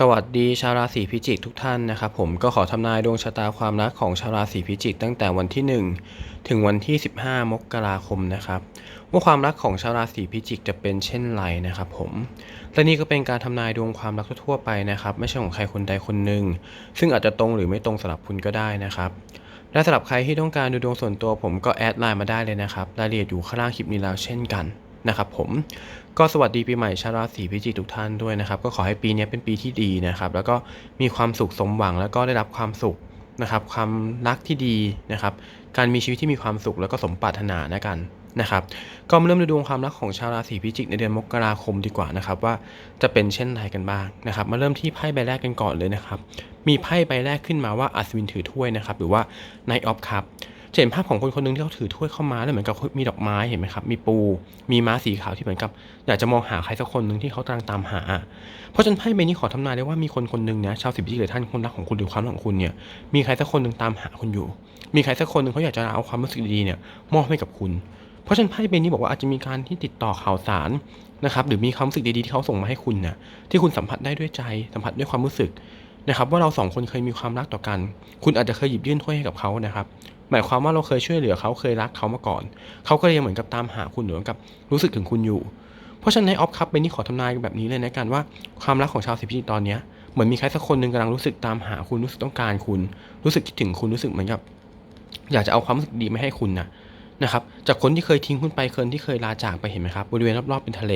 สวัสดีชาวราศีพิจิกทุกท่านนะครับผมก็ขอทำนายดวงชะตาความรักของชาวราศีพิจิกตั้งแต่วันที่ 1 ถึงวันที่ 15 มกราคมนะครับว่าความรักของชาวราศีพิจิกจะเป็นเช่นไรนะครับผมและนี่ก็เป็นการทำนายดวงความรักทั่วไปนะครับ ไม่ใช่ของใครคนใดคนหนึ่งซึ่งอาจจะตรงหรือไม่ตรงสำหรับคุณก็ได้นะครับและสำหรับใครที่ต้องการดูดวงส่วนตัวผมก็แอดไลน์มาได้เลยนะครับรายละเอียดอยู่ข้างล่างคลิปนี้แล้วเช่นกันนะครับผม ก็สวัสดีปีใหม่ชาวราศีพิจิกทุกท่านด้วยนะครับ ก็ขอให้ปีนี้เป็นปีที่ดีนะครับ แล้วก็มีความสุขสมหวังแล้วก็ได้รับความสุขนะครับ ความรักที่ดีนะครับ การมีชีวิตที่มีความสุขแล้วก็สมปรารถนานะกันนะครับ ก็มาเริ่มดูดวงความรักของชาวราศีพิจิกในเดือนมกราคมดีกว่านะครับว่าจะเป็นเช่นไรกันบ้างนะครับ มาเริ่มที่ไพ่ใบแรกกันก่อนเลยนะครับ มีไพ่ใบแรกขึ้นมาว่าอัศวินถือถ้วยนะครับ หรือว่า Knight of Cup จะเห็นภาพของคนคนหนึ่งที่เขาถือถ้วยเข้ามาแล้วเหมือนกับมีดอกไม้เห็นไหมครับ มีปู มีม้าสีขาวที่เหมือนกับ อยากจะมองหาใครสักคนหนึ่งที่เขากำลังตามหา เพราะฉะนั้นไพ่ใบนี้ขอทำนายได้ว่ามีคนคนหนึ่งนะชาวสิบพิจิกหรือท่านคนรักของคุณหรือความรักของคุณเนี่ย มีใครสักคนหนึ่งตามหาคุณอยู่ มีใครสักคนหนึ่งเขาอยากจะเอาความรู้สึกดีๆเนี่ยมอบให้กับคุณ เพราะฉะนั้นไพ่ใบนี้บอกว่าอาจจะมีการที่ติดต่อข่าวสารนะครับ หรือมีความรู้สึกดีๆที่เขาส่งมาให้คุณน่ะที่คุณสัมผัสได้ด้วยใจ สัมผัสด้วยความรู้สึกนะครับว่าเราสองคนเคยมีความรักต่อกัน คุณอาจจะเคยหยิบยื่นถ้วยให้กับเขานะครับ หมายความว่าเราเคยช่วยเหลือเขาเคยรักเขามาก่อน เขาก็เลยยังเหมือนกับตามหาคุณหรือเหมือนกับรู้สึกถึงคุณอยู่ เพราะฉะนั้นในออฟคัพเป็นนี่ขอทำนายแบบนี้เลยนะกันว่าความรักของชาวสิบพิจิกตอนเนี้ยเหมือนมีใครสักคนหนึ่งกำลังรู้สึกตามหาคุณรู้สึกต้องการคุณ รู้สึกคิดถึงคุณรู้สึกเหมือนกับอยากจะเอาความรู้สึกดีมาให้คุณนะนะครับจากคนที่เคยทิ้งคุณไปคนที่เคยลาจากไปเห็นไหมครับบริเวณรอบๆเป็นทะเล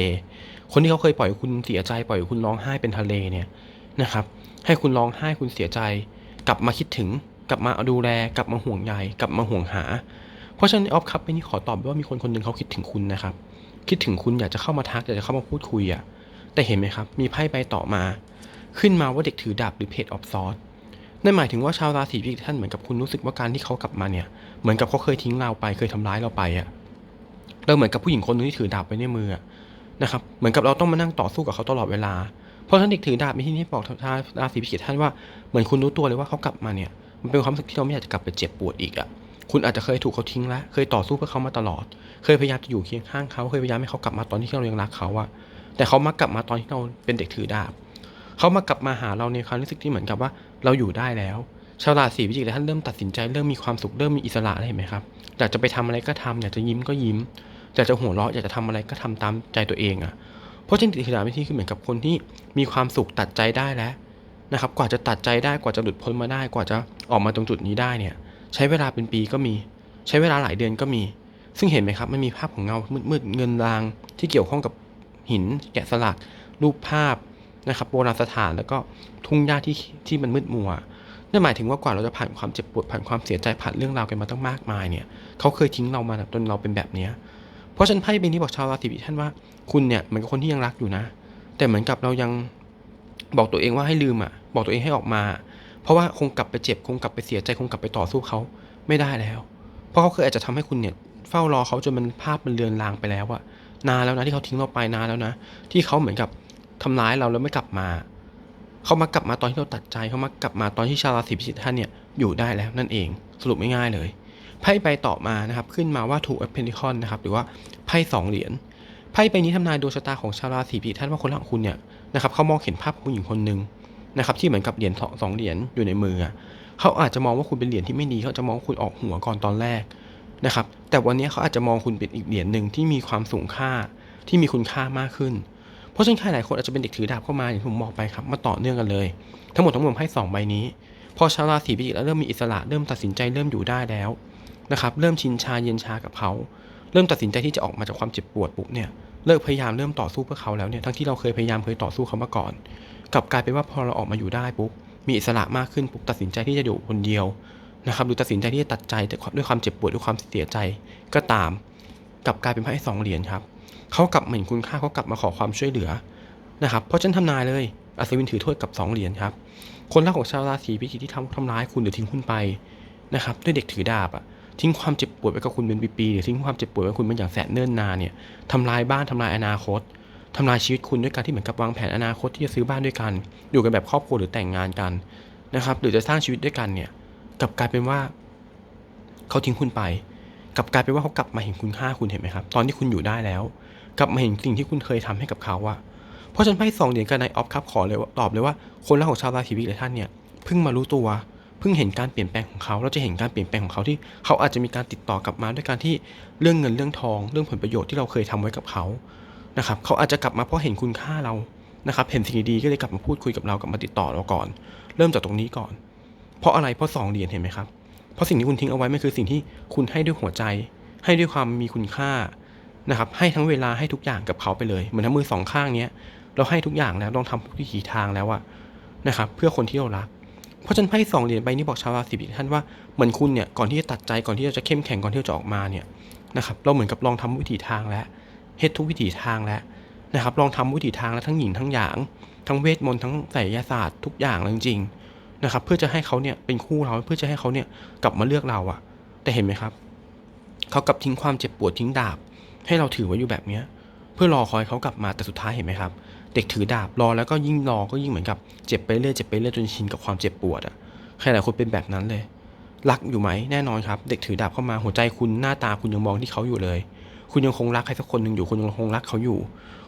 คนที่เขาเคยปล่อยคุณเสียใจปล่อยคุณร้องไห้เป็นทะเลเนี่ยนะครับให้คุณร้องไห้คุณเสียใจ กลับมาคิดถึง กลับมาดูแล กลับมาห่วงใยกลับมาห่วงหา เพราะฉะนั้นออฟครับไม่นี่ขอตอบว่ามีคนคนหนึ่งเขาคิดถึงคุณนะครับ คิดถึงคุณอยากจะเข้ามาทักอยากจะเข้ามาพูดคุยอะ่ะแต่เห็นไหมครับ มีไพ่ใบต่อมา ขึ้นมาว่าเด็กถือดาบหรือเพจออฟซอสนั่นหมายถึงว่าชาวราศีพิจิกท่านเหมือนกับคุณรู้สึกว่าการที่เขากลับมาเนี่ย เหมือนกับเขาเคยทิ้งเราไปเคยทำร้ายเราไปอะ่ะเราเหมือนกับผู้หญิงคนหนึงที่ถือดาบไว้ในมือนะครับเหมือนกับเราต้องมานั่งต่อสู้กับเขาตลอดเวลา เพราะฉะนั้นเด็กถือดาบในที่นี้บอกชาวราศีพิจิกท่านว่าเหมือนคุณรู้ตัวเลยว่าเขากลับมาเนี่ย มันเป็นความรู้สึกที่เราไม่อยากจะกลับไปเจ็บปวดอีกอะ่ะคุณอาจจะเคยถูกเขาทิ้งแล้วเคยต่อสู้เพื่อเขามาตลอด เคยพยายามจะอยู่เคียงข้างเขาเคยพยายามให้เขากลับมาตอนที่เรายังรักเขาอะแต่เขามากลับมาตอนที่เราเป็นเด็กถือดาบเขามากลับมาหาเราในความรู้สึกที่เหมือนกับว่าเราอยู่ได้แล้วชาวราศีพิจิกท่านเริ่มตัดสินใจเริ่มมีความสุขเริ่มมีอิสระแล้เห็นไหมครับอยากจะไปทำอะไรก็ทำอยากจะยิ้มก็ยิ้มอยากจะหัวเราะอยากจะทำอะไรก็ทำตามใจตัวเองอะ่ะเพราะฉะนั้นถือดาบวิธีคือเหมือนกับคนที่มีความสุขตัดใจได้แล้ว นะครับกว่าจะตัดใจได้กว่าจะหลุดพ้นมาได้กว่าจะออกมาตรงจุดนี้ได้เนี่ยใช้เวลาเป็นปีก็มี ใช้เวลาหลายเดือนก็มี ซึ่งเห็นไหมครับมันมีภาพของเงามืดๆเงินรางที่เกี่ยวข้องกับหินแกะสลัก รูปภาพนะครับโบราณสถานแล้วก็ทุ่งหญ้าที่ที่มันมืดมัวนั่นหมายถึงว่ากว่าเราจะผ่านความเจ็บปวดผ่านความเสียใจผ่านเรื่องราวกันมาตั้งมากมายเนี่ยเขาเคยทิ้งเรามาจนเราเป็นแบบเนี้ยเพราะฉันไพ่ใบนี้บอกชาวราศีพิจิกท่านว่าคุณเนี่ยเหมือนกับคนที่ยังรักอยู่นะ แต่เหมือนกับเรายังบอกตัวเองว่าให้ลืมอะ บอกตัวเองให้ออกมา เพราะว่าคงกลับไปเจ็บคงกลับไปเสียใจคงกลับไปต่อสู้เขาไม่ได้แล้ว เพราะเขาเคยอาจจะทำให้คุณเนี่ยเฝ้ารอเขาจนมันภาพมันเลือนลางไปแล้วอะนานแล้วนะที่เขาทิ้งเราไปนานแล้วนะ ที่เขาเหมือนกับทำร้ายเราแล้วไม่กลับมา เขามากลับมาตอนที่เราตัดใจเขามากลับมาตอนที่ชาวราศีพิจิกท่านเนี่ยอยู่ได้แล้วนั่นเองสรุปง่ายๆเลยไพ่ใบต่อมานะครับขึ้นมาว่าถูกเพนทิคอนนะครับหรือว่าไพ่สองเหรียญไพ่ใบนี้ทำนายดวงชะตาของชาวราศีพิจิกท่านว่าคนรักของคุณเนี่ยนะครับเขามองเห็นภาพของผู้หญิงคนหนึ่ง นะครับที่เหมือนกับเหรียญสองเหรียญอยู่ในมือเขาอาจจะมองว่าคุณเป็นเหรียญที่ไม่ดีเขาจะมองคุณออกหัวก่อนตอนแรกนะครับ แต่วันนี้เขาอาจจะมองคุณเป็นอีกเหรียญหนึ่งที่มีความสูงค่าที่มีคุณค่ามากขึ้น เพราะฉะนั้นใครหลายคนอาจจะเป็นเด็กถือดาบเข้ามาอย่างที่ผมบอกไปครับมาต่อเนื่องกันเลย ทั้งหมดทั้งมวลให้สองใบนี้ พอชาวราศีพิจิกแล้วเริ่มมีอิสระเริ่มตัดสินใจเริ่มอยู่ได้แล้วนะครับเริ่มชินชาเย็นชากับเขาเริ่มตัดสินใจที่จะออกมาจากความเจ็บปวดปุ๊บเนี่ยเลิกพยายามเริ่มต่อสู้เพื่อเขาแล้วเนี่ยทั้งที่เราเคยพยายามเคยต่อสู้เขามาก่อน กลับกลายเป็นว่าพอเราออกมาอยู่ได้ปุ๊บมีอิสระมากขึ้นปุ๊บตัดสินใจที่จะอยู่คนเดียวนะครับหรือตัดสินใจที่จะตัดใจแต่ด้วยความเจ็บปวดด้วยความเสียใจก็ตาม กลับกลายเป็นไพ่สองเหรียญครับเขากลับมาเห็นคุณค่าเขากลับมาขอความช่วยเหลือนะครับเพราะฉันทำนายเลยอัศวินถือถ้วยกับสองเหรียญครับ คนรักของชาวราศีพิจิกที่ทำทำร้ายคุณหรือทิ้งคุณไปนะครับด้วยเด็กถือดาบอะทิ้งความเจ็บปวดไว้กับคุณเป็นปีๆหรือทิ้งความเจ็บปวดไว้คุณเป็นอย่างแสนเนิ่นนานเนี่ยทำลายบ้านทำลายอนาคต ทำลายชีวิตคุณด้วยการที่เหมือนกับวางแผนอนาคตที่จะซื้อบ้านด้วยกัน อยู่กันแบบครอบครัวหรือแต่งงานกันนะครับ หรือจะสร้างชีวิตด้วยกันเนี่ยกลับกลายเป็นว่า เขาทิ้งคุณไปกลับกลายเป็นว่าเขากลับมาเห็นคุณค่าคุณเห็นไหมครับ ตอนที่คุณอยู่ได้แล้ว กลับมาเห็นสิ่งที่คุณเคยทำให้กับเขาอะเพราะฉันไพ่สองเหรียญกับนายออฟครับขอเลยว่าตอบเลยว่าคนรักของชาวราศีพิจิกท่านเนี่ยเพิ่งมารู้ตัวเพิ่งเห็นการเปลี่ยนแปลงของเขาเราจะเห็นการเปลี่ยนแปลงของเขาที่เขาอาจจะมีการติดต่อกลับมาด้วยการที่เรื่องเงินเรื่องทอง เรื่องผลประโยชน์ที่เราเคยทำไว้กับเขา นะครับเขาอาจจะกลับมาเพราะเห็นคุณค่าเรานะครับเห็นสิ่งดีๆก็เลยกลับมาพูดคุยกับเรากลับมาติดต่อเราก่อน เริ่มจากตรงนี้ก่อน เพราะอะไรเพราะสองเหรียญเห็นไหมครับเพราะสิ่งที่คุณทิ้งเอาไว้มันคือสิ่งที่คุณให้ด้วยหัวใจ ให้ด้วยความมีคุณค่านะครับให้ทั้งเวลาให้ทุกอย่างกับเขาไปเลยเหมือนทั้งมือสองข้างเนี้ยเราให้ทุกอย่างแล้วลองทำทุกวิถีทางแล้วอะนะครับเพื่อคนที่เรารัก เพราะฉะนันไพ่สองเหรียญใบนี้บอกชาวราศีพิจิกท่านว่าเหมือนคุณเนี่ยก่อนที่จะตัดใจก่อนที่จะเข้มแข็งก่อนที่จะออกมาเนี่ยนะครับเราเหมือนกับลองทำวิถีทางแล้ว เฮ็ดทุกวิถีทางแล้วนะครับ ลองทำวิถีทางแล้วทั้งหญิงทั้งหยาง ทั้งเวทมนต์ทั้งไสยศาสตร์ทุกอย่างเลยจริงๆนะครับ เพื่อจะให้เขาเนี่ยเป็นคู่เราเพื่อจะให้เขาเนี่ยกลับมาเลือกเราอะแต่เห็นไหมครับเขากลับทิ้งความเจ็บปวดทิ้งดาบ ให้เราถือไว้อยู่แบบเนี้ยเพื่อรอคอยเขากลับมาแต่สุดท้ายเห็นไหมครับ เด็กถือดาบรอแล้วก็ยิ่งรอก็ยิ่งเหมือนกับเจ็บไปเรื่อยเจ็บไปเรื่อยจนชินกับความเจ็บปวดอะใครหลายคนเป็นแบบนั้นเลยรักอยู่ไหมแน่นอนครับ เด็กถือดาบเข้ามาหัวใจคุณหน้าตาคุณยังมองที่เขาอยู่เลย คุณยังคงรักใครสักคนหนึ่งอยู่ คุณยังคงรักเขาอยู่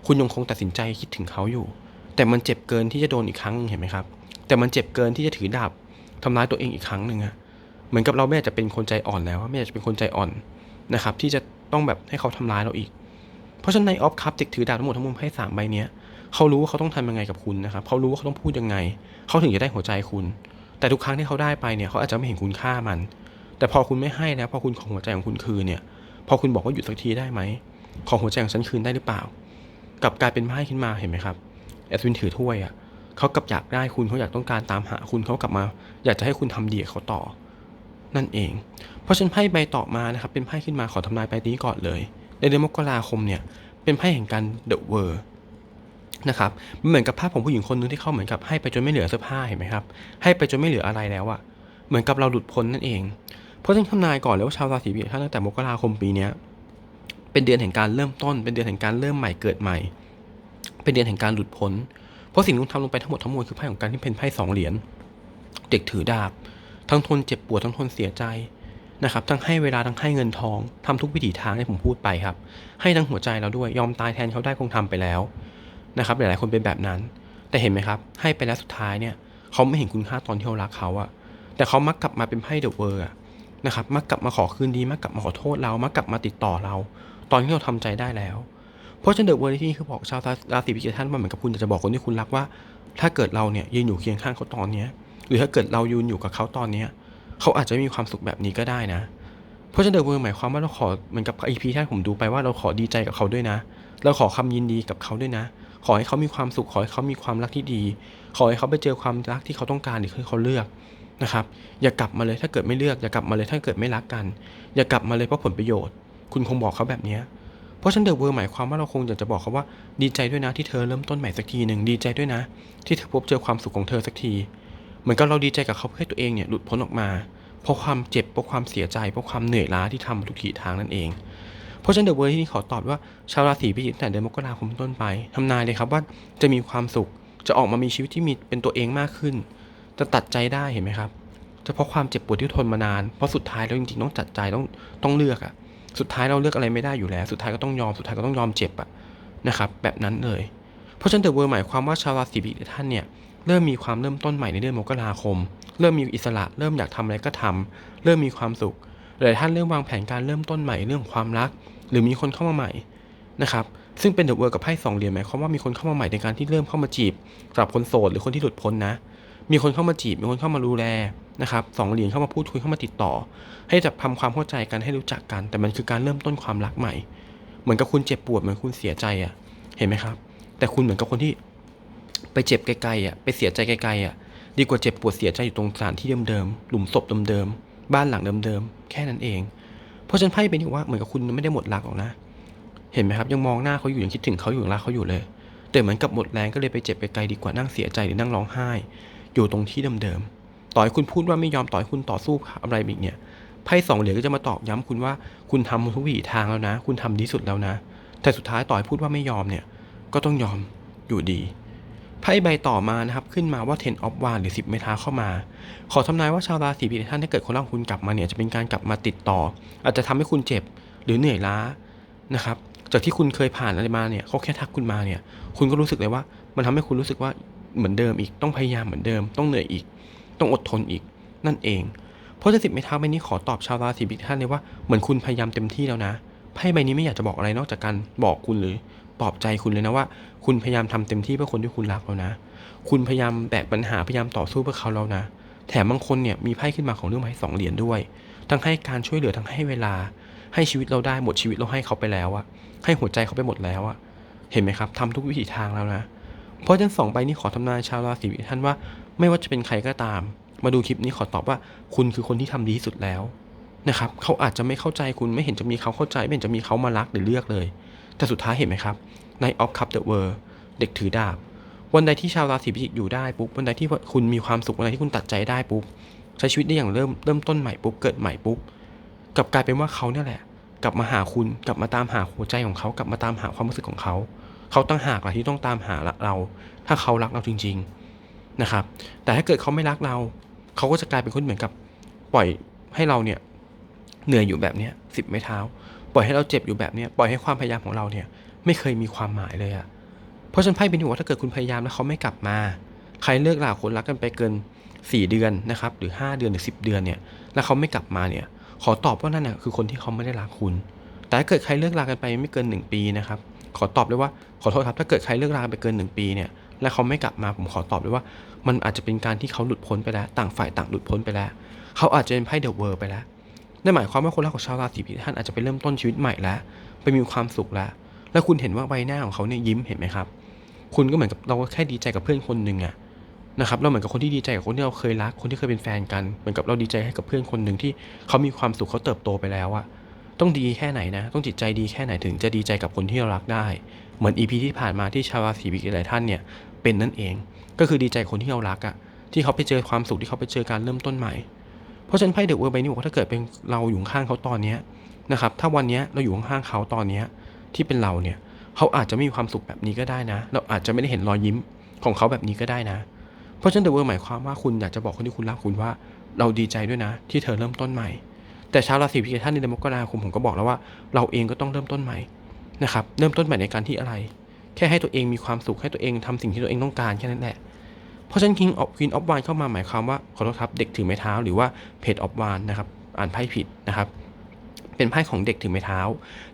คุณยังคงตัดสินใจคิดถึงเขาอยู่ แต่มันเจ็บเกินที่จะโดนอีกครั้งเห็นไหมครับ แต่มันเจ็บเกินที่จะถือดาบทำร้ายตัวเองอีกครั้งหนึ่งอะเหมือนกับเราไม่จะเป็นคนใจอ่อนแล้วไม่จะเป็นคนใจอ่อนนะครับ ที่จะต้องแบบให้เขาทำร้ายเราอีก เพราะฉะนั้นในออฟคัพเด็กถือดาบทั้งหมดทั้งมวลไพ่สามใบเนี้ยเขารู้ว่าเขาต้องทำยังไงกับคุณนะครับเขารู้ว่าเขาต้องพูดยังไง เขาถึงจะได้หัวใจคุณ แต่ทุกครั้งที่เขาได้ไปเนี่ยเขาอาจจะไม่เห็นคุณค่ามัน แต่พอคุณไม่ให้แล้วพอคุณของหัวใจของคุณคืนเนี่ย พอคุณบอกว่าหยุดสักทีได้ไหม ของหัวใจของฉันคืนได้หรือเปล่า กลับกลายเป็นไม้ขึ้นมาเห็นไหมครับแอดวินถือถ้วยอะเขากลับอยากได้คุณเขาอยากต้องการตามหาคุณเขากลับมา อยากจะให้คุณทำดีกับเขาต่อ นั่นเอง เพราะฉันไพ่ใบต่อมานะครับ เป็นไพ่ขึ้นมาขอทำนายใบนี้ก่อนเลย ในเดือนมกราคมเนี่ย เป็นไพ่แห่งการเดอะเวอร์นะครับมันเหมือนกับภาพของผู้หญิงคนนึงที่เขาเหมือนกับให้ไปจนไม่เหลือเสื้อผ้าเห็นไหมครับ ให้ไปจนไม่เหลืออะไรแล้วอะเหมือนกับเราหลุดพ้นนั่นเอง เพราะฉะนั้นทำนายก่อนเลยว่าชาวราศีพิจิกท่าตั้งแต่มกราคมปีเนี้ยเป็นเดือนแห่งการเริ่มต้น เป็นเดือนแห่งการเริ่มใหม่เกิดใหม่ เป็นเดือนแห่งการหลุดพ้น เพราะสิ่งที่คุณทำลงไปทั้งหมดทั้งมวลคือไพ่ของการที่เป็นไพ่สองเหรียญเด็กถือดาบ ทั้งทนเจ็บปวดทั้งทนเสียใจนะครับทั้งให้เวลาทั้งให้เงินทองทำทุกวิถีทางที่ผมพูดไปครับ ให้ทั้งหัวใจเราด้วยยอมตายแทนเขาได้คงทำไปแล้วนะครับหลายๆคนเป็นแบบนั้น แต่เห็นไหมครับ ให้ไปแล้วสุดท้ายเนี่ย เขาไม่เห็นคุณค่าตอนที่เรารักเขาอะแต่เขามักกลับมาเป็นไพ่เดอะเวอร์อะ นะครับ มักกลับมาขอคืนดี มักกลับมาขอโทษเรา มักกลับมาติดต่อเรา ตอนที่เราทำใจได้แล้ว เพราะฉะนั้นเดอะเวอร์ที่นี่คือบอกชาวราศีพิจิกท่านว่าเหมือนกับคุณอยากจะบอกคนที่คุณรักว่า ถ้าเกิดเราเนี่ยยืนอยู่เคียงข้างเขาตอนเนี้ย หรือถ้าเกิดเรายืนอยู่กับเขาตอนเนี้ยเขาอาจจะมีความสุขแบบนี้ก็ได้นะ เพราะฉะนั้นเดอะเวอร์หมายความว่าเราขอเหมือนกับอีพีที่ผมดูไปว่าเราขอดีใจกับเขาด้วยนะ เราขอคำยินดีกับเขาด้วยนะ ขอให้เขามีความสุข ขอให้เขามีความรักที่ดี ขอให้เขาไปเจอความรักที่เขาต้องการหรือที่เขาเลือก นะครับอย่ากลับมาเลยถ้าเกิดไม่เลือกอย่ากลับมาเลยถ้าเกิดไม่รักกัน อย่ากลับมาเลยเพราะผลประโยชน์ คุณคงบอกเขาแบบนี้เพราะฉันเดอะเวอร์หมายความว่าเราคงอยากจะบอกเขาว่าดีใจด้วยนะที่เธอเริ่มต้นใหม่สักทีหนึ่งดีใจด้วยนะ ที่เธอพบเจอความสุขของเธอสักที เหมือนกับเราดีใจกับเขาเพื่อให้ตัวเองเนี่ยหลุดพ้นออกมา เพราะความเจ็บเพราะความเสียใจเพราะความเหนื่อยล้าที่ทำมาทุกทีทางนั่นเองเพราะฉะนั้นเดอะเวอร์ที่นี่ขอตอบว่าชาวราศีพิจิกตั้งแต่เดือนมกราคมต้นไปทำนายเลยครับว่าจะมีความสุขจะออกมามีชีวิตที่มีเป็นตัวเองมากขึ้น จะตัดใจได้เห็นไหมครับเฉพาะความเจ็บปวดที่ทนมานาน เพราะสุดท้ายแล้วจริงๆต้องจัดใจต้องต้องเลือกอะสุดท้ายเราเลือกอะไรไม่ได้อยู่แล้ว สุดท้ายก็ต้องยอม สุดท้ายก็ต้องยอมเจ็บอะนะครับ แบบนั้นเลย เพราะฉะนั้นเดอะเวอร์หมายความว่าชาวราศีพิจิกท่านเนี่ยเริ่มมีความเริ่มต้นใหม่ในเดือนมกราคม เริ่มมีอิสระ เริ่มอยากทำอะไรก็ทำเริ่มมีความสุขหลายท่านเริ่มวางแผนการเริ่มต้นใหม่เรื่องความรัก หรือมีคนเข้ามาใหม่นะครับ ซึ่งเป็นเดอะเวอร์กับไพ่สองเหรียญหมายความว่ามีคนเข้ามาใหม่ในการที่เริ่มเข้ามาจีบสำหรับคนโสดหรือคนที่หลุดพ้นนะ มีคนเข้ามาจีบ มีคนเข้ามาดูแลนะครับสองเหรียญเข้ามาพูดคุยเข้ามาติดต่อ ให้จับทำความเข้าใจกันให้รู้จักกัน แต่มันคือการเริ่มต้นความรักใหม่ เหมือนกับคุณเจ็บปวดเหมือนคุณเสียใจอะ่ะ เห็นไหมครับ แต่คุณเหมือนกับคนที่ไปเจ็บไกลๆอะไปเสียใจไกลๆอะดีกว่าเจ็บปวดเสียใจอยู่ตรงสถานที่เดิมๆหลุมศพเดิมๆบ้านหลังเดิมๆแค่นั้นเอง เพราะฉันไพ่เป็นอย่ว่าเหมือนกับคุณไม่ได้หมดรักหรอกนะ เห็นไหมครับยังมองหน้าเขาอยู่ยังคิดถึงเขาอยู่ยังรักเขาอยู่เลย แต่เหมือนกับหมดแรงก็เลยไปเจ็บไปไกลดีกว่านั่งเสียใจหรือนั่งร้องไห้ อยู่ตรงที่เดิมๆ ต่อให้คุณพูดว่าไม่ยอมต่อให้คุณต่อสู้อะไรอีกเนี่ย ไพ่สองเหรียญก็จะมาตอกย้ำคุณว่าคุณทำทุกวิถีทางแล้วนะ คุณทำดีสุดแล้วนะ แต่สุดท้ายต่อให้พูดว่าไม่ยอมเนี่ย ก็ต้องยอมอยู่ดี ไพ่ใบต่อมานะครับ ขึ้นมาว่า 10 of Wands หรือ 10เมทาเข้ามา ขอทำนายว่าชาวราศีพิจิกท่านถ้าเกิดคนรักของคุณกลับมาเนี่ยจะเป็นการกลับมาติดต่อ อาจจะทำให้คุณเจ็บหรือเหนื่อยล้านะครับจากที่คุณเคยผ่านอะไรมาเนี่ยเขาแค่ทักคุณมาเนี่ย คุณก็รู้สึกเลยว่า มันทำให้คุณรู้สึกว่า เหมือนเดิมอีกต้องพยายามเหมือนเดิม ต้องเหนื่อยอีก ต้องอดทนอีกนั่นเองเพราะจะสิบไม้เท้าใบนี้ขอตอบชาวราศีพิจิกท่านเลยว่าเหมือนคุณพยายามเต็มที่แล้วนะไพ่ใบนี้ไม่อยากจะบอกอะไรนอกจากการบอกคุณหรือปลอบใจคุณเลยนะว่า คุณพยายามทำเต็มที่เพื่อคนที่คุณรักแล้วนะ คุณพยายามแบกปัญหาพยายามต่อสู้เพื่อเขาแล้วนะแถมบางคนเนี่ยมีไพ่ขึ้นมาของเรื่องไม้สองเหรียญด้วย ทั้งให้การช่วยเหลือทั้งให้เวลา ให้ชีวิตเราได้หมดชีวิตเราให้เขาไปแล้วอะให้หัวใจเขาไปหมดแล้วอะเห็นไหมครับทำทุกวิถีทางแล้วนะ เพราะฉะนั้นสองใบนี้ขอทำนายชาวราศีพิจิกท่านว่า ไม่ว่าจะเป็นใครก็ตาม มาดูคลิปนี้ขอตอบว่า คุณคือคนที่ทำดีที่สุดแล้วนะครับเขาอาจจะไม่เข้าใจคุณไม่เห็นจะมีเขาเข้าใจ ไม่เห็นจะมีเขามารักหรือเลือกเลย แต่สุดท้ายเห็นไหมครับใน of cup the world เด็กถือดาบ วันใดที่ชาวราศีพิจิกอยู่ได้ปุ๊บวันใดที่คุณมีความสุขวันใดที่คุณตัดใจได้ปุ๊บใช้ชีวิตได้อย่างเริ่มเริ่มต้นใหม่ปุ๊บเกิดใหม่ปุ๊บกลับกลายเป็นว่าเขาเนี่ยแหละ กลับมาหาคุณกลับมาตามหาหัวใจของเขากลับมาตามหาความรู้สึกของเขา เขาตั้งหากแหละที่ต้องตามหาเรา ถ้าเขารักเราจริง ๆนะครับ แต่ถ้าเกิดเขาไม่รักเรา เขาก็จะกลายเป็นคนเหมือนกับ ปล่อยให้เราเนี่ยเหนื่อยอยู่แบบเนี้ยสิบไม้เท้า ปล่อยให้เราเจ็บอยู่แบบเนี้ยปล่อยให้ความพยายามของเราเนี่ยไม่เคยมีความหมายเลยอะเพราะฉะนันไพ่เป็นอยู่ว่าถ้าเกิดคุณพยายามแล้วเขาไม่กลับมา ใครเลิกลาคนรักกันไปเกิน 4 เดือนนะครับหรือ 5 เดือนหรือ 10 เดือนเนี่ยแล้วเขาไม่กลับมาเนี่ยขอตอบว่านั่นน่ะคือคนที่เขาไม่ได้รักคุณ แต่ถ้าเกิดใครเลิกลากันไปไม่เกิน 1 ปีนะครับ ขอตอบเลยว่าขอโทษครับถ้าเกิดใครเลิกลาไปเกิน 1 ปีเนี่ยแล้วเขาไม่กลับมาผมขอตอบเลยว่า มันอาจจะเป็นการที่เขาหลุดพ้นไปแล้ว ต่างฝ่ายต่างหลุดพ้นไปแล้ว เขาอาจจะเป็นไพ่เดอะเวิร์ไปแล้วนั่นหมายความว่าคนรักของชาวราศีพิจิกท่านอาจจะไปเริ่มต้นชีวิตใหม่แล้วไปมีความสุขแล้ว แล้วคุณเห็นว่าใบหน้าของเขาเนี่ยยิ้มเห็นไหมครับ คุณก็เหมือนกับเราก็แค่ดีใจกับเพื่อนคนหนึ่งอะนะครับเราเหมือนกับคนที่ดีใจกับคนที่เราเคยรักคนที่เคยเป็นแฟนกัน เหมือนกับเราดีใจให้กับเพื่อนคนหนึ่งที่เขามีความสุขเขาเติบโตไปแล้วอะ ต้องดีแค่ไหนนะ ต้องจิตใจดีแค่ไหนถึงจะดีใจกับคนที่เรารักได้ เหมือนอีพีที่ผ่านมาที่ชาวราศีพิจิกหลายท่านเนี่ยเป็นนั่นเอง ก็คือดีใจคนที่เรารักอะที่เขาไปเจอความสุขที่เขาไปเจอการเริ่มต้นใหม่ เพราะฉะนั้นไพ่เดอะเวิร์ใบนี้บอกว่าถ้าเกิดเป็นเราอยู่ข้างเขาตอนเนี้ยนะครับ ถ้าวันนี้เราอยู่ข้างเขาตอนนี้ที่เป็นเราเนี่ยเขาอาจจะไม่มีความสุขแบบนี้ก็ได้นะ เราอาจจะไม่ได้เห็นรอยยิ้มของเขาแบบนี้ก็ได้นะ เพราะฉะนั้นเดอะเวิร์หมายความว่าคุณอยากจะบอกคนที่คุณรักคุณว่า เราดีใจด้วยนะ ที่เธอเริ่มต้นใหม่ แต่ชาวราศีพิจิกท่านในเดือนมกราคมผมก็บอกแล้วว่า เราเองก็ต้องเริ่มต้นใหม่นะครับเริ่มต้นใหม่ในการที่อะไร แค่ให้ตัวเองมีความสุขให้ตัวเองทำสิ่งที่ตัวเองต้องการแค่นั้นแหละเพราะฉะนั้น King of Queen of Wine เข้ามาหมายความว่าขอโทษครับเด็กถือไม้เท้าหรือว่า Page of Wine นะครับอ่านไพ่ผิดนะครับเป็นไพ่ของเด็กถือไม้เท้า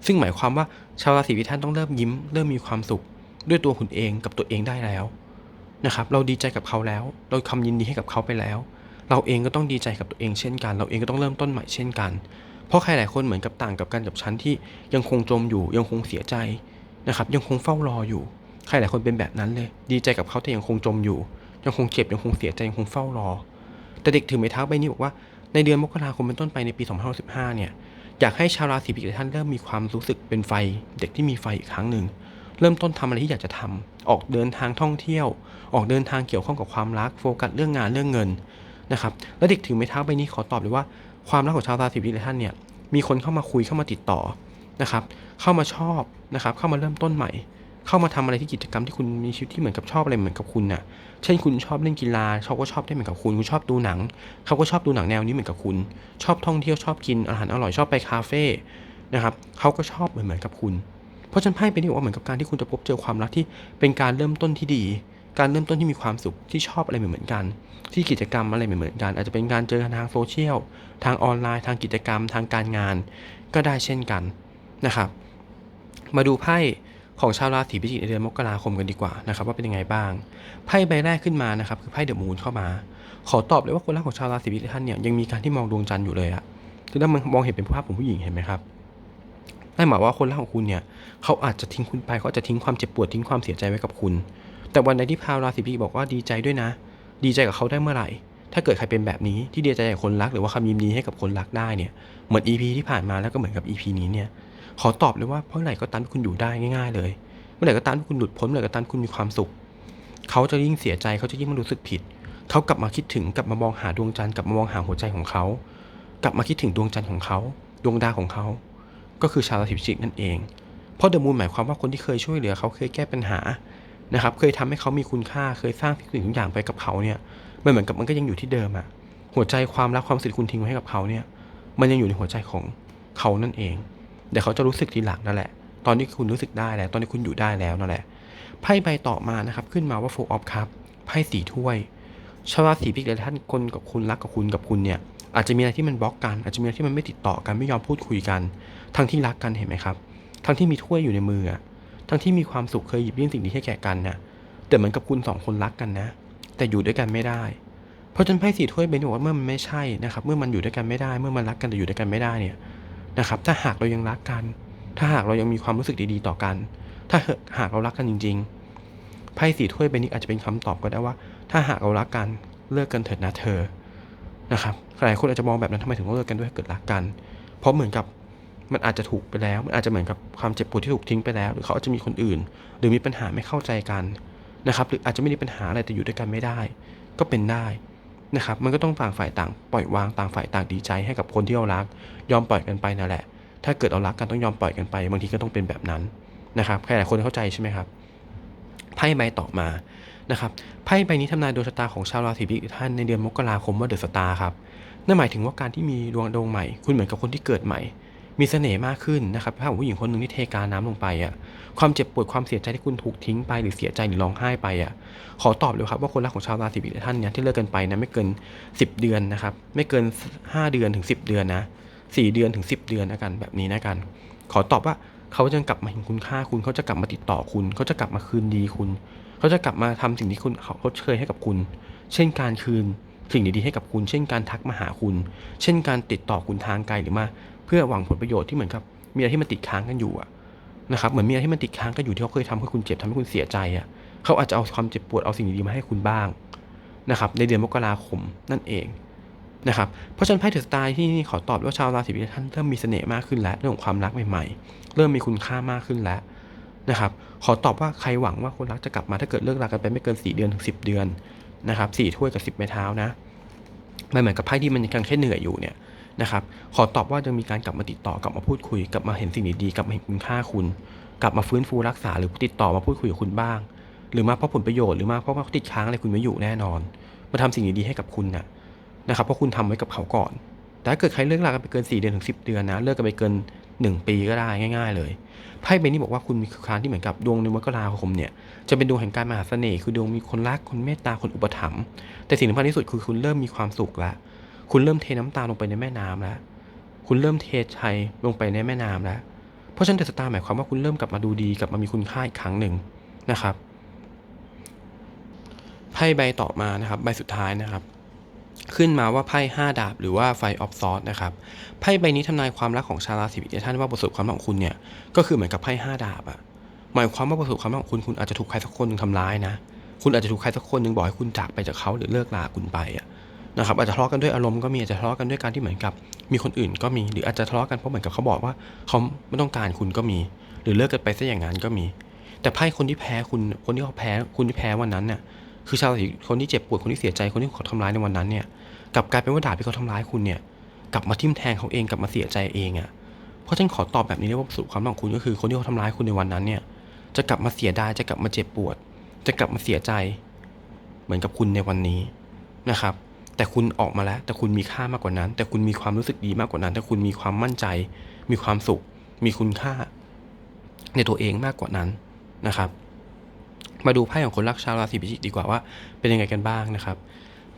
ซึ่งหมายความว่าชาวราศีพิจิกท่านต้องเริ่มยิ้ม เริ่มมีความสุข ด้วยตัวคุณเองกับตัวเองได้แล้วนะครับเราดีใจกับเขาแล้ว เราคำยินดีให้กับเขาไปแล้ว เราเองก็ต้องดีใจกับตัวเองเช่นกัน เราเองก็ต้องเริ่มต้นใหม่เช่นกัน เพราะใครหลายคนเหมือนกับต่างกับกันกับฉันที่ยังคงจมอยู่ ยังคงเสียใจนะครับ ยังคงเฝ้ารออยู่ ใครหลายคนเป็นแบบนั้นเลย ดีใจกับเขาแต่ยังคงจมอยู่ ยังคงเจ็บยังคงเสียใจยังคงเฝ้ารอ แต่เด็กถือไม้เท้าใบนี้บอกว่าในเดือนมกราคมเป็นต้นไปในปี2565เนี่ยอยากให้ชาวราศีพิจิกท่านเริ่มมีความรู้สึกเป็นไฟ เด็กที่มีไฟอีกครั้งหนึ่งเริ่มต้นทำอะไรที่อยากจะทำออกเดินทางท่องเที่ยว ออกเดินทางเกี่ยวข้องกับความรักโฟกัสเรื่องงานเรื่องเงิน นะครับและเด็กถือไม้เท้าใบนี้ขอตอบเลยว่าความรักของชาวราศีพิจิกท่านเนี่ยมีคนเข้ามาคุยเข้ามาติดต่อนะครับเข้ามาชอบนะครับเข้ามาเริ่มต้นใหม่ เข้ามาทำอะไรที่กิจกรรมที่คุณมีชีวิตที่เหมือนกับชอบอะไรเหมือนกับคุณน่ะเช่นคุณชอบเล่นกีฬาเขาก็ชอบได้เหมือนกับคุณ คุณชอบดูหนัง เขาก็ชอบดูหนังแนวนี้เหมือนกับคุณ ชอบท่องเที่ยวชอบกินอาหารอร่อยชอบไปคาเฟ่นะครับเขาก็ชอบเหมือนเหมือนกับคุณ เพราะฉันไพ่เป็นที่บอกว่าเหมือนกับการที่คุณจะพบเจอความรักที่เป็นการเริ่มต้นที่ดี การเริ่มต้นที่มีความสุขที่ชอบอะไรเหมือนกัน ที่กิจกรรมอะไรเหมือนกัน อาจจะเป็นการเจอกันทางโซเชียลทางออนไลน์ ทางกิจกรรม ทางการงาน ก็ได้เช่นกันนะครับ มาดูไพ่ของชาวราศีพิจิกในเดือนมกราคมกันดีกว่านะครับว่าเป็นยังไงบ้างไพ่ใบแรกขึ้นมานะครับคือไพ่เดอะมูนเข้ามา ขอตอบเลยว่าคนรักของชาวราศีพิจิกท่านเนี่ยยังมีการที่มองดวงจันทร์อยู่เลยอะคือถ้ามันมองเห็นเป็นภาพของผู้หญิงเห็นไหมครับนั่นหมายว่าคนรักของคุณเนี่ยเขาอาจจะทิ้งคุณไปเขาจจะทิ้งความเจ็บปวดทิ้งความเสียใจไว้กับคุณ แต่วันใดที่ชาวราศีพิจิกบอกว่าดีใจด้วยนะ ดีใจกับเขาได้เมื่อไหร่ ถ้าเกิดใครเป็นแบบนี้ที่ดีใจกับคนรักหรือว่าคำยินดีให้กับคนรักได้เนี่ยเหมือน EP ที่ผ่านมาแล้วก็เหมือนกับ EP นี้เนี่ยขอตอบเลยว่าเพราะไหนก็ตามที่คุณอยู่ได้ง่ายๆ เลย เมื่อไหร่ก็ตามที่คุณหลุดพ้นเมื่อไหร่ก็ตามคุณมีความสุข เขาจะยิ่งเสียใจเขาจะยิ่งรู้สึกผิด เขากลับมาคิดถึงกลับมามองหาดวงจันทร์กลับมามองหาหัวใจของเขา กลับมาคิดถึงดวงจันทร์ของเขา ดวงดาวของเขา ก็คือชาวราศีพิจิกนั่นเอง เพราะเดอะมูนหมายความว่าคนที่เคยช่วยเหลือเขาเคยแก้ปัญหา นะครับ เคยทำให้เขามีคุณค่า เคยสร้างสิ่งทุกอย่างไปกับเขาเนี่ย มันเหมือนกับมันก็ยังอยู่ที่เดิมอะหัวใจความรักความรู้สึกคุณทิ้งไว้ให้กับเขาเนี่ย มันยังอยู่ในหัวใจของเขานั่นเอง เดี๋ยวเขาจะรู้สึกทีหลังนั่นแหละ ตอนที่คุณรู้สึกได้แล้ว ตอนที่คุณอยู่ได้แล้วนั่นแหละ ไพ่ใบต่อมานะครับ ขึ้นมาว่า Four of Cups ไพ่สีถ้วยชาวราศีพิจิกหลายท่านคนกับคุณรักกับคุณกับคุณเนี่ย อาจจะมีอะไรที่มันบล็อกกัน อาจจะมีอะไรที่มันไม่ติดต่อกันไม่ยอมพูดคุยกัน ทั้งที่รักกันเห็นไหมครับ ทั้งที่มีถ้วยอยู่ในมืออะ ทั้งที่มีความสุขเคยหยิบยื่นสิ่งดีให้แก่กันน่ะแต่เหมือนกับคุณสองคนรักกันนะ แต่อยู่ด้วยกันไม่ได้ เพราะฉันไพ่สีถ้วยเบนบอกว่าเมื่อมันไม่ใช่นะครับ เมื่อมันอยู่ด้วยกันไม่ได้ เมื่อมันรักกันแต่อยู่ด้วยกันไม่ได้เนี่ยนะครับ ถ้าหากเรายังรักกัน ถ้าหากเรายังมีความรู้สึกดีๆต่อกัน ถ้าหากเรารักกันจริง ๆ ไพ่สีถ้วยใบนี้อาจจะเป็นคำตอบก็ได้ว่า ถ้าหากเรารักกันเลิกกันเถิดนะเธอ นะครับ หลายคนอาจจะมองแบบนั้นทำไมถึงต้องเลิกกันด้วยเกิดรักกัน เพราะเหมือนกับ มันอาจจะถูกไปแล้ว มันอาจจะเหมือนกับความเจ็บปวดที่ถูกทิ้งไปแล้ว หรือเขาอาจจะมีคนอื่น หรือมีปัญหาไม่เข้าใจกันนะครับ หรืออาจจะไม่มีปัญหาอะไรแต่อยู่ด้วยกันไม่ได้ ก็เป็นได้นะครับ มันก็ต้องต่างฝ่ายต่าง ปล่อยวางต่างฝ่ายต่างดีใจให้กับคนที่เรารัก ยอมปล่อยกันไปนั่นแหละ ถ้าเกิดเรารักกันต้องยอมปล่อยกันไป บางทีก็ต้องเป็นแบบนั้นนะครับใครหลายคนเข้าใจใช่ไหมครับไพ่ใบต่อมานะครับไพ่ใบนี้ทำนายดวงชะตาของชาวราศีพิจิกท่านในเดือนมกราคมว่าเดือะสตาร์ครับนั่นหมายถึงว่าการที่มีดวงดวงใหม่ คุณเหมือนกับคนที่เกิดใหม่ มีเสน่ห์มากขึ้นนะครับถ้าผู้หญิงคนหนึ่งที่เทกาน้ำลงไปอะความเจ็บปวดความเสียใจที่คุณถูกทิ้งไปหรือเสียใจหรือร้องไห้ไปอะขอตอบเลยครับว่าคนรักของชาวราศีพิจิกท่านเนี่ยที่เลิกกันไปนะไม่เกิน 10 เดือนนะครับไม่เกิน 5 เดือนถึง 10 เดือนนะ4เดือนถึง 10 เดือนนะกันแบบนี้นะกัน ขอตอบว่าเขาจะกลับมาเห็นคุณค่าคุณเขาจะกลับมาติดต่อคุณ เขาจะกลับมาคืนดีคุณ เขาจะกลับมาทำสิ่งที่คุณเขาเคยให้กับคุณ เช่นการคืน สิ่งดีๆให้กับคุณ เช่นการทักมาหาคุณ เช่นการติดต่อคุณทางไกลหรือมา เพื่อหวังผลประโยชน์ที่เหมือนกับมีอะไรที่มันติดค้างกันอยู่อะนะครับเหมือนมีอะไรที่มันติดค้างกันอยู่ที่เขาเคยทำให้คุณเจ็บทำให้คุณเสียใจอะเขาอาจจะเอาความเจ็บปวดเอาสิ่งดีๆมาให้คุณบ้างนะครับในเดือนมกราคมนั่นเองนะครับเพราะฉะนั้นไพ่เดอะสไตล์ที่นี่ขอตอบว่าชาวราศีพิจิกท่านเริ่มมีเสน่ห์มากขึ้นแล้วเรื่องของความรักใหม่ๆ เริ่มมีคุณค่ามากขึ้นแล้วนะครับขอตอบว่าใครหวังว่าคนรักจะกลับมาถ้าเกิดเลิกรักกันไปไม่เกิน 4 เดือนถึง 10 เดือน นะครับสี่ถ้วยกับ10ไม้เท้านะมันเหมือนกับไพ่ที่มันยังแค่เหนื่อยอยู่เนี่ยนะครับ ขอตอบว่าจะมีการกลับมาติดต่อกลับมาพูดคุย กลับมาเห็นสิ่งดีๆกลับมาเห็นคุณค่าคุณ กลับมาฟื้นฟูรักษาหรือติดต่อมาพูดคุยกับคุณบ้าง หรือมาเพราะผลประโยชน์หรือมาเพราะว่าเขาติดค้างอะไรคุณไม่อยู่แน่นอน มาทำสิ่งดีๆให้กับคุณนะนะครับเพราะคุณทำไว้กับเขาก่อน แต่ถ้าเกิดใครเลิกรากันไปเกิน 4 เดือนถึง 10 เดือนนะเลิกกันไปเกิน 1 ปีก็ได้ง่าย ๆ เลยไพ่ใบนี้บอกว่าคุณมีคานที่เหมือนกับดวงในมกราคมเนี่ยจะเป็นดวงแห่งการมหาเสน่ห์คือดวงมีคนรักคนเมตตาคนอุปถัมภ์แต่สิ่งสำคัญที่สุดคือคุณเริ่มมีความสุขแล้วคุณเริ่มเทน้ำตาลงไปในแม่น้ำแล้วคุณเริ่มเทชัยลงไปในแม่น้ำแล้วเพราะฉะนั้นเดอะสตาร์หมายความว่าคุณเริ่มกลับมาดูดีกลับมามีคุณค่าอีกครั้งหนึ่งนะครับไพ่ใบต่อมานะครับ ใบสุดท้ายนะครับ ขึ้นมาว่าไพ่ห้าดาบหรือว่าไฟออฟซอสนะครับไพ่ใบนี้ทำนายความรักของชาวราศีพิจิกท่านว่าบทสรุปความรักของคุณเนี่ยก็คือเหมือนกับไพ่ห้าดาบอะหมายความว่าบทสรุปความรักของคุณคุณอาจจะถูกใครสักคนหนึ่งทำร้ายนะ คุณอาจจะถูกใครสักคนหนึ่งบอกให้คุณจากไปจากเขาหรือเลิกลาคุณไปอะนะครับอาจจะทะเลาะกันด้วยอารมณ์ก็มีอาจจะทะเลาะกันด้วยการที่เหมือนกับ มีคนอื่นก็มีหรืออาจจะทะเลาะกันเพราะเหมือนกับเขาบอกว่าเขาไม่ต้องการคุณก็มี หรือเลิกกันไปซะอย่างนั้นก็มี แต่ไพ่คนที่แพ้คุณคนที่เขาแพ้คุณที่แพ้วันนั้นเนี่ยคือชาวราศีคนที่เจ็บปวดคนที่เสียใจคนที่เขาทำร้ายในวันนั้นเนี่ย กลับกลายเป็นว่าดาบที่เขาทำร้ายคุณเนี่ยกลับมาทิ่มแทงเขาเองกลับมาเสียใจเองอะ่ะเพราะฉันขอตอบแบบนี้เลยว่าสุความรักของคุณก็คือคนที่เขาทำร้ายคุณในวันนั้นเนี่ย จะกลับมาเสียดายจะกลับมาเจ็บปวด จะกลับมาเสียใจ เหมือนกับคุณในวันนี้นะครับ แต่คุณออกมาแล้ว แต่คุณมีค่ามากกว่านั้น แต่คุณมีความรู้สึกดีมากกว่านั้น แต่คุณมีความมั่นใจ มีความสุข มีคุณค่า ในตัวเองมากกว่านั้นนะครับ มาดูไพ่ของคนรักชาวราศีพิจิกดีกว่าว่า เป็นยังไงกันบ้างนะครับ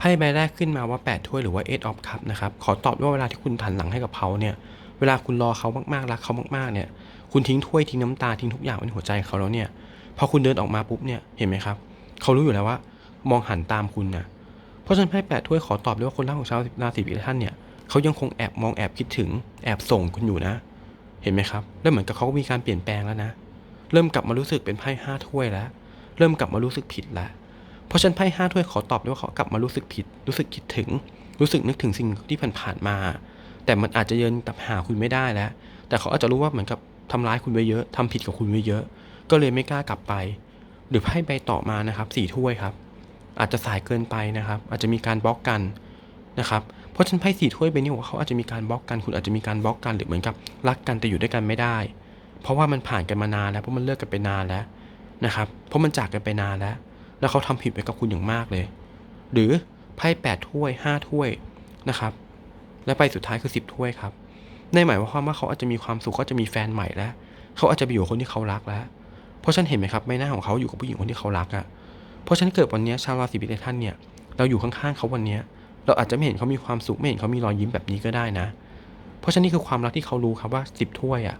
ไพ่ใบแรกขึ้นมาว่า 8 ถ้วยหรือว่า 8 of cup นะครับ ขอตอบว่าเวลาที่คุณหันหลังให้กับเขาเนี่ย เวลาคุณรอเขามากๆ รักเขามากๆ เนี่ย คุณทิ้งถ้วยทิ้งน้ำตาทิ้งทุกอย่างไว้ในหัวใจเขาแล้วเนี่ย พอคุณเดินออกมาปุ๊บเนี่ย เห็นไหมครับ เขารู้อยู่แล้วว่า มองหันตามคุณนะเพราะฉะนั้นไพ่แปดถ้วยขอตอบเลยว่าคนรักของชาวราศีพิจิกท่านเนี่ย เขายังคงแอบมองแอบคิดถึงแอบส่งคุณอยู่นะ เห็นไหมครับ แล้วเหมือนกับเขาก็มีการเปลี่ยนแปลงแล้วนะ เริ่มกลับมารู้สึกเป็นไพ่ห้าถ้วยแล้ว เริ่มกลับมารู้สึกผิดแล้ว เพราะฉันไพ่ห้าถ้วยขอตอบเลยว่าเขากลับมารู้สึกผิด รู้สึกคิดถึง รู้สึกนึกถึงสิ่งที่ผ่านๆมา แต่มันอาจจะเยินกลับหาคุณไม่ได้แล้ว แต่เขาอาจจะรู้ว่าเหมือนกับทำร้ายคุณไว้เยอะทำผิดกับคุณไว้เยอะ ก็เลยไม่กล้ากลับไป หรือไพ่ใบต่อมานะครับสี่ถ้วยครับ อาจจะสายเกินไปนะครับ อาจจะมีการบล็อกกันนะครับเพราะฉันไพ่สี่ถ้วยใบนี้บอกว่าเขาอาจจะมีการบล็อกกัน คุณอาจจะมีการบล็อกกันหรือเหมือนกับรักกันแต่อยู่ด้วยกันไม่ได้ เพราะว่ามันผ่านกันมานานแล้วเพราะมันเลิกกันไปนานแล้วนะครับ เพราะมันจากกันไปนานแล้ว แล้วเขาทำผิดไปกับคุณอย่างมากเลย หรือไพ่แปดถ้วยห้าถ้วยนะครับ และไปสุดท้ายคือสิบถ้วยครับในหมายความว่าเขาอาจจะมีความสุขเขาจะมีแฟนใหม่แล้วเขาอาจจะไปอยู่คนที่เขารักแล้ว เพราะฉันเห็นไหมครับใบหน้าของเขาอยู่กับผู้หญิงคนที่เขารักอะเพราะฉันเกิดวันนี้ชาวราศีพิจิกท่านเนี่ยเราอยู่ข้างๆเขาวันนี้เราอาจจะไม่เห็นเขามีความสุขไม่เห็นเขามีรอยยิ้มแบบนี้ก็ได้นะ เพราะฉะนั้นนี่คือความรักที่เขารู้ครับว่าสิบถ้วยอะ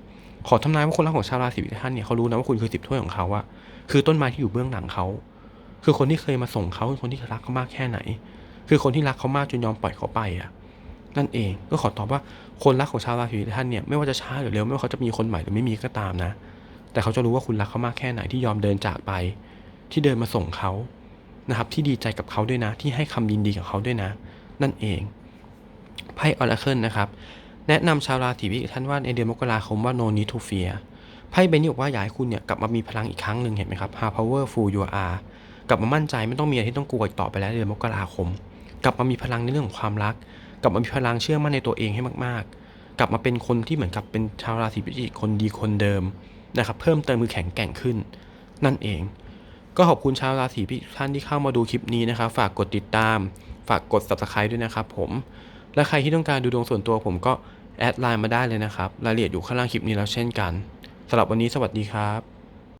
ขอทำนายว่าคนรักของชาวราศีพิจิกท่านเนี่ยเขารู้นะว่าคุณคือสิบถ้วยของเขาอะคือต้นไม้ที่อยู่เบื้องหลังเขา คือคนที่เคยมาส่งเขาคือคนที่รักเขามากแค่ไหน คือคนที่รักเขามากจนยอมปล่อยเขาไปอะนั่นเองก็ขอตอบว่าคนรักของชาวราศีพิจิท่านเนี่ยไม่ว่าจะช้าหรือเร็วไม่ว่าเขาจะมีคนใหม่หรือไม่มีก็ตามนะ แต่เขาจะรู้ว่าคุณรักเขามากแค่ไหนที่ยอมเดินจากไป ที่เดินมาส่งเขานะครับ ที่ดีใจกับเขาด้วยนะ ที่ให้คำยินดีกับเขาด้วยนะ นั่นเองไพ่ออราเคิลนะครับ แนะนำชาวราศีพิจิกท่านว่าในเดือนมกราคมว่า no need to fear ไพ่ใบนี้บอกว่าอยากให้คุณเนี่ยกลับมามีพลังอีกครั้งหนึ่งเห็นไหมครับ how powerful you are กลับมามั่นใจไม่ต้องมีอะไรที่ต้องกลัวอีกต่อไปแล้วเดือนมกราคม กลับมามีพลังในเรื่องของความรัก กลับมามีพลังเชื่อมั่นในตัวเองให้มากๆ กลับมาเป็นคนที่เหมือนกับเป็นชาวราศีพิจิกคนดีคนเดิมนะครับเพิ่มเติมคือแข็งแกร่งขึ้น นั่นเอง ก็ขอบคุณชาวราศีพิจิกท่านที่เข้ามาดูคลิปนี้นะครับฝากกดติดตาม ฝากกด subscribe ด้วยนะครับผมและใครที่ต้องการดูดวงส่วนตัวผมก็แอดไลน์มาได้เลยนะครับรายละเอียดอยู่ข้างล่างคลิปนี้แล้วเช่นกันสำหรับวันนี้สวัสดีครับ